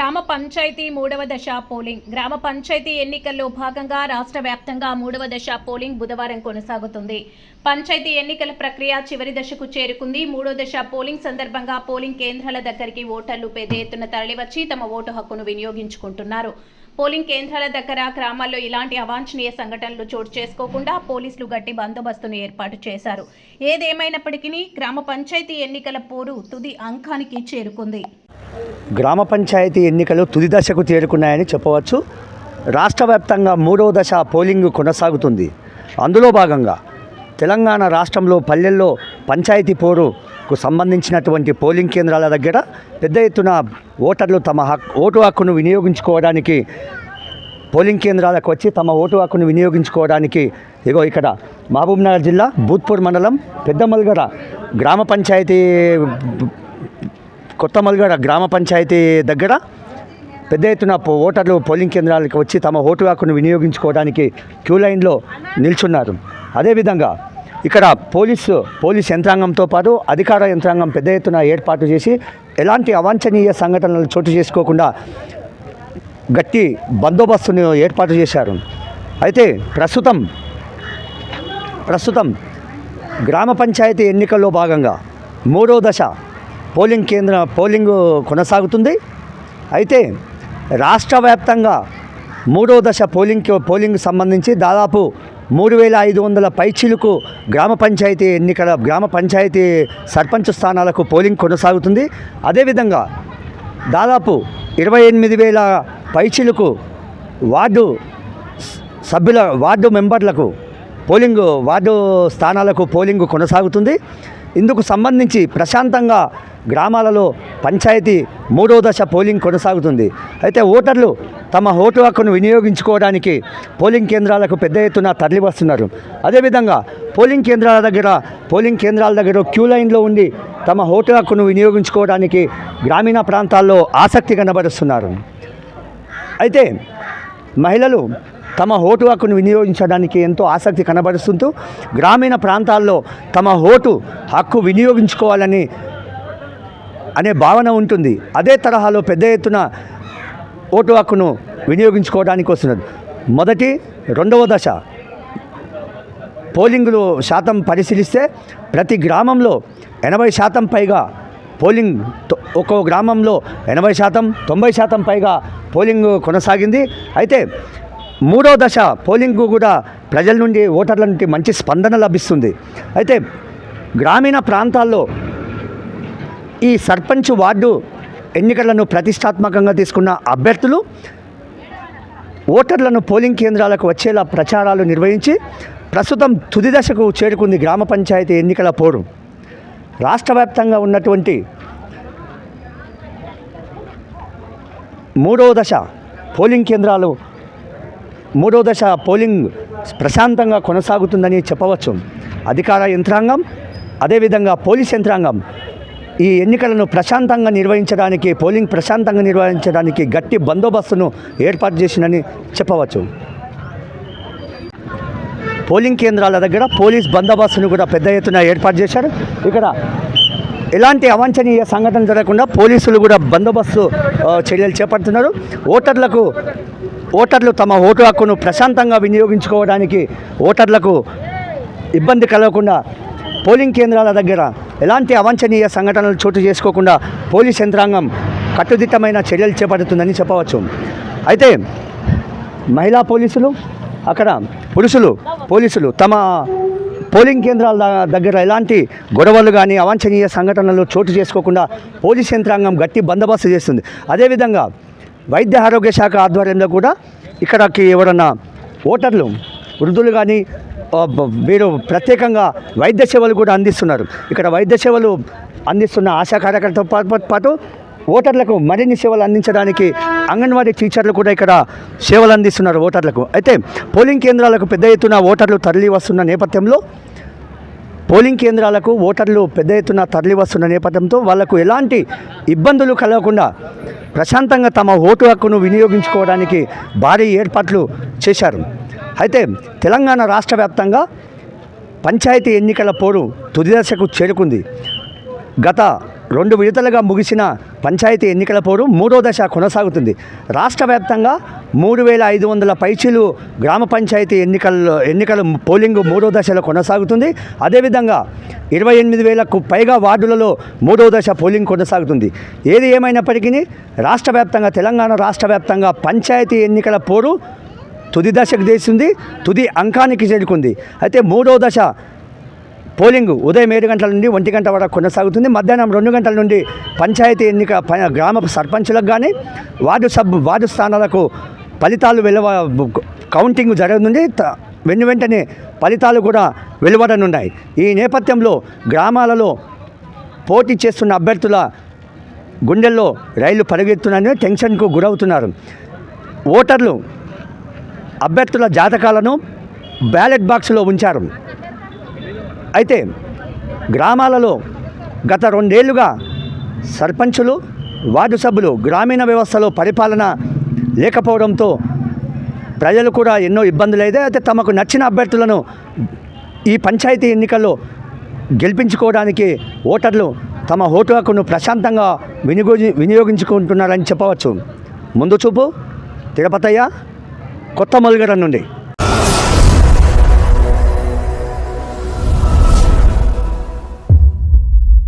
గ్రామ పంచాయతీ మూడవ దశ పోలింగ్. గ్రామ పంచాయతీ ఎన్నికల్లో భాగంగా రాష్ట్ర వ్యాప్తంగా మూడవ దశ పోలింగ్ బుధవారం కొనసాగుతుంది. పంచాయతీ ఎన్నికల ప్రక్రియ చివరి దశకు చేరుకుంది. మూడో దశ పోలింగ్ సందర్భంగా పోలింగ్ కేంద్రాల దగ్గరికి ఓటర్లు పెద్ద ఎత్తున తరలివచ్చి తమ ఓటు హక్కును వినియోగించుకుంటున్నారు. పోలింగ్ కేంద్రాల దగ్గర గ్రామాల్లో ఇలాంటి అవాంఛనీయ సంఘటనలు చోటు చేసుకోకుండా పోలీసులు గట్టి బందోబస్తును ఏర్పాటు చేశారు. ఏదేమైనప్పటికీ గ్రామ పంచాయతీ ఎన్నికల పోరు తుది అంకానికి చేరుకుంది. గ్రామ పంచాయతీ ఎన్నికలు తుది దశకు చేరుకున్నాయని చెప్పవచ్చు. రాష్ట్ర వ్యాప్తంగా మూడవ దశ పోలింగ్ కొనసాగుతుంది. అందులో భాగంగా తెలంగాణ రాష్ట్రంలో పల్లెల్లో పంచాయతీ పోరు కు సంబంధించినటువంటి పోలింగ్ కేంద్రాల దగ్గర పెద్ద ఎత్తున ఓటర్లు తమ హక్ ఓటు హక్కును వినియోగించుకోవడానికి పోలింగ్ కేంద్రాలకు వచ్చి తమ ఓటు హక్కును వినియోగించుకోవడానికి ఇగో ఇక్కడ మహబూబ్నగర్ జిల్లా బూత్పూర్ మండలం పెద్దమల్గర గ్రామ పంచాయతీ కొత్త మల్గడ గ్రామ పంచాయతీ దగ్గర పెద్ద ఎత్తున ఓటర్లు పోలింగ్ కేంద్రాలకు వచ్చి తమ ఓటు హక్కును వినియోగించుకోవడానికి క్యూ లైన్లో నిల్చున్నారు. అదేవిధంగా ఇక్కడ పోలీసు పోలీస్ యంత్రాంగంతో పాటు అధికార యంత్రాంగం పెద్ద ఎత్తున ఏర్పాటు చేసి ఎలాంటి అవాంఛనీయ సంఘటనలు చోటు చేసుకోకుండా గట్టి బందోబస్తును ఏర్పాటు చేశారు. అయితే ప్రస్తుతం ప్రస్తుతం గ్రామ పంచాయతీ ఎన్నికల్లో భాగంగా మూడో దశ పోలింగ్ కేంద్ర పోలింగ్ కొనసాగుతుంది. అయితే రాష్ట్ర వ్యాప్తంగా మూడో దశ పోలింగ్ పోలింగ్ సంబంధించి దాదాపు మూడు వేల ఐదు వందల పైచిలుకు గ్రామ పంచాయతీ ఎన్నికల గ్రామ పంచాయతీ సర్పంచ్ స్థానాలకు పోలింగ్ కొనసాగుతుంది. అదేవిధంగా దాదాపు ఇరవై ఎనిమిది వేల పైచీలకు వార్డు సభ్యుల వార్డు మెంబర్లకు పోలింగ్ వార్డు స్థానాలకు పోలింగ్ కొనసాగుతుంది. ఇందుకు సంబంధించి ప్రశాంతంగా గ్రామాలలో పంచాయతీ మూడో దశ పోలింగ్ కొనసాగుతుంది. అయితే ఓటర్లు తమ ఓటు హక్కును వినియోగించుకోవడానికి పోలింగ్ కేంద్రాలకు పెద్ద ఎత్తున తరలి వస్తున్నారు. అదేవిధంగా పోలింగ్ కేంద్రాల దగ్గర పోలింగ్ కేంద్రాల దగ్గర క్యూ లైన్లో ఉండి తమ ఓటు హక్కును వినియోగించుకోవడానికి గ్రామీణ ప్రాంతాల్లో ఆసక్తి కనబరుస్తున్నారు. అయితే మహిళలు తమ ఓటు హక్కును వినియోగించడానికి ఎంతో ఆసక్తి కనబరుస్తుంటూ గ్రామీణ ప్రాంతాల్లో తమ ఓటు హక్కు వినియోగించుకోవాలని అనే భావన ఉంటుంది. అదే తరహాలో పెద్ద ఎత్తున ఓటు హక్కును వినియోగించుకోవడానికి వస్తున్నది. మొదటి రెండవ దశ. పోలింగులు శాతం పరిశీలిస్తే ప్రతి గ్రామంలో ఎనభై శాతం పైగా పోలింగ్ ఒక్కో గ్రామంలో ఎనభై శాతం తొంభై శాతం పైగా పోలింగ్ కొనసాగింది. అయితే మూడో దశ పోలింగ్ కూడా ప్రజల నుండి ఓటర్ల నుండి మంచి స్పందన లభిస్తుంది. అయితే గ్రామీణ ప్రాంతాల్లో ఈ సర్పంచ్ వార్డు ఎన్నికలను ప్రతిష్టాత్మకంగా తీసుకున్న అభ్యర్థులు ఓటర్లను పోలింగ్ కేంద్రాలకు వచ్చేలా ప్రచారాలు నిర్వహించి ప్రస్తుతం తుది దశకు చేరుకుంది గ్రామ పంచాయతీ ఎన్నికల పోరు రాష్ట్ర వ్యాప్తంగా ఉన్నటువంటి మూడవ దశ పోలింగ్ కేంద్రాలు మూడో దశ పోలింగ్ ప్రశాంతంగా కొనసాగుతుందని చెప్పవచ్చు. అధికార యంత్రాంగం అదేవిధంగా పోలీస్ యంత్రాంగం ఈ ఎన్నికలను ప్రశాంతంగా నిర్వహించడానికి పోలింగ్ ప్రశాంతంగా నిర్వహించడానికి గట్టి బందోబస్తును ఏర్పాటు చేసిందని చెప్పవచ్చు. పోలింగ్ కేంద్రాల దగ్గర పోలీస్ బందోబస్తును కూడా పెద్ద ఎత్తున ఏర్పాటు చేశారు. ఇక్కడ ఎలాంటి అవాంఛనీయ సంఘటన జరగకుండా పోలీసులు కూడా బందోబస్తు చర్యలు చేపడుతున్నారు. ఓటర్లకు ఓటర్లు తమ ఓటు హక్కును ప్రశాంతంగా వినియోగించుకోవడానికి ఓటర్లకు ఇబ్బంది కలగకుండా పోలింగ్ కేంద్రాల దగ్గర ఎలాంటి అవాంఛనీయ సంఘటనలు చోటు చేసుకోకుండా పోలీస్ యంత్రాంగం కట్టుదిట్టమైన చర్యలు చేపడుతుందని చెప్పవచ్చు. అయితే మహిళా పోలీసులు అక్కడ పురుషులు పోలీసులు తమ పోలింగ్ కేంద్రాల దగ్గర ఎలాంటి గొడవలు కానీ అవాంఛనీయ సంఘటనలు చోటు చేసుకోకుండా పోలీస్ యంత్రాంగం గట్టి బందోబస్తు చేస్తుంది. అదేవిధంగా వైద్య ఆరోగ్య శాఖ ఆధ్వర్యంలో కూడా ఇక్కడికి ఎవరన్నా ఓటర్లు వృద్ధులు కానీ వీరు ప్రత్యేకంగా వైద్య సేవలు కూడా అందిస్తున్నారు. ఇక్కడ వైద్య సేవలు అందిస్తున్న ఆశా కార్యకర్తతో పాటు పాటు ఓటర్లకు మరిన్ని సేవలు అందించడానికి అంగన్వాడీ టీచర్లు కూడా ఇక్కడ సేవలు అందిస్తున్నారు ఓటర్లకు. అయితే పోలింగ్ కేంద్రాలకు పెద్ద ఎత్తున ఓటర్లు తరలి వస్తున్న నేపథ్యంలో పోలింగ్ కేంద్రాలకు ఓటర్లు పెద్ద ఎత్తున తరలి వస్తున్న నేపథ్యంతో వాళ్ళకు ఎలాంటి ఇబ్బందులు కలగకుండా ప్రశాంతంగా తమ ఓటు హక్కును వినియోగించుకోవడానికి భారీ ఏర్పాట్లు చేశారు. అయితే తెలంగాణ రాష్ట్ర వ్యాప్తంగా పంచాయతీ ఎన్నికల పోరు తుది దశకు చేరుకుంది. గత రెండు విడతలుగా ముగిసిన పంచాయతీ ఎన్నికల పోరు మూడో దశ కొనసాగుతుంది. రాష్ట్ర వ్యాప్తంగా మూడు వేల ఐదు వందల పైచీలు గ్రామ పంచాయతీ ఎన్నికల్లో ఎన్నికల పోలింగ్ మూడో దశలో కొనసాగుతుంది. అదేవిధంగా ఇరవై ఎనిమిది వేలకు పైగా వార్డులలో మూడో దశ పోలింగ్ కొనసాగుతుంది. ఏది ఏమైనప్పటికీ రాష్ట్ర వ్యాప్తంగా తెలంగాణ రాష్ట్ర వ్యాప్తంగా పంచాయతీ ఎన్నికల పోరు తుది దశకు చేసింది తుది అంకానికి చేరుకుంది. అయితే మూడో దశ పోలింగ్ ఉదయం ఏడు గంటల నుండి ఒంటి గంట వరకు కొనసాగుతుంది. మధ్యాహ్నం రెండు గంటల నుండి పంచాయతీ ఎన్నిక గ్రామ సర్పంచులకు కానీ వార్డు సబ్ వార్డు స్థానాలకు ఫలితాలు వెలువ కౌంటింగ్ జరగనుంది. త- వెను వెంటనే ఫలితాలు కూడా వెలువడనున్నాయి. ఈ నేపథ్యంలో గ్రామాలలో పోటీ చేస్తున్న అభ్యర్థుల గుండెల్లో రైళ్ళు పరిగెత్తున్నాయని టెన్షన్కు గురవుతున్నారు. ఓటర్లు అభ్యర్థుల జాతకాలను బ్యాలెట్ బాక్స్లో ఉంచారు. అయితే గ్రామాలలో గత రెండేళ్ళుగా సర్పంచులు వార్డు సభ్యులు గ్రామీణ వ్యవస్థలో పరిపాలన లేకపోవడంతో ప్రజలు కూడా ఎన్నో ఇబ్బందులు అయితే అయితే తమకు నచ్చిన అభ్యర్థులను ఈ పంచాయతీ ఎన్నికల్లో గెలిపించుకోవడానికి ఓటర్లు తమ ఓటు హక్కును ప్రశాంతంగా వినియోగి వినియోగించుకుంటున్నారని చెప్పవచ్చు. ముందు చూపు తిరుపతయ్య. కొత్త మలుగడ నుండి.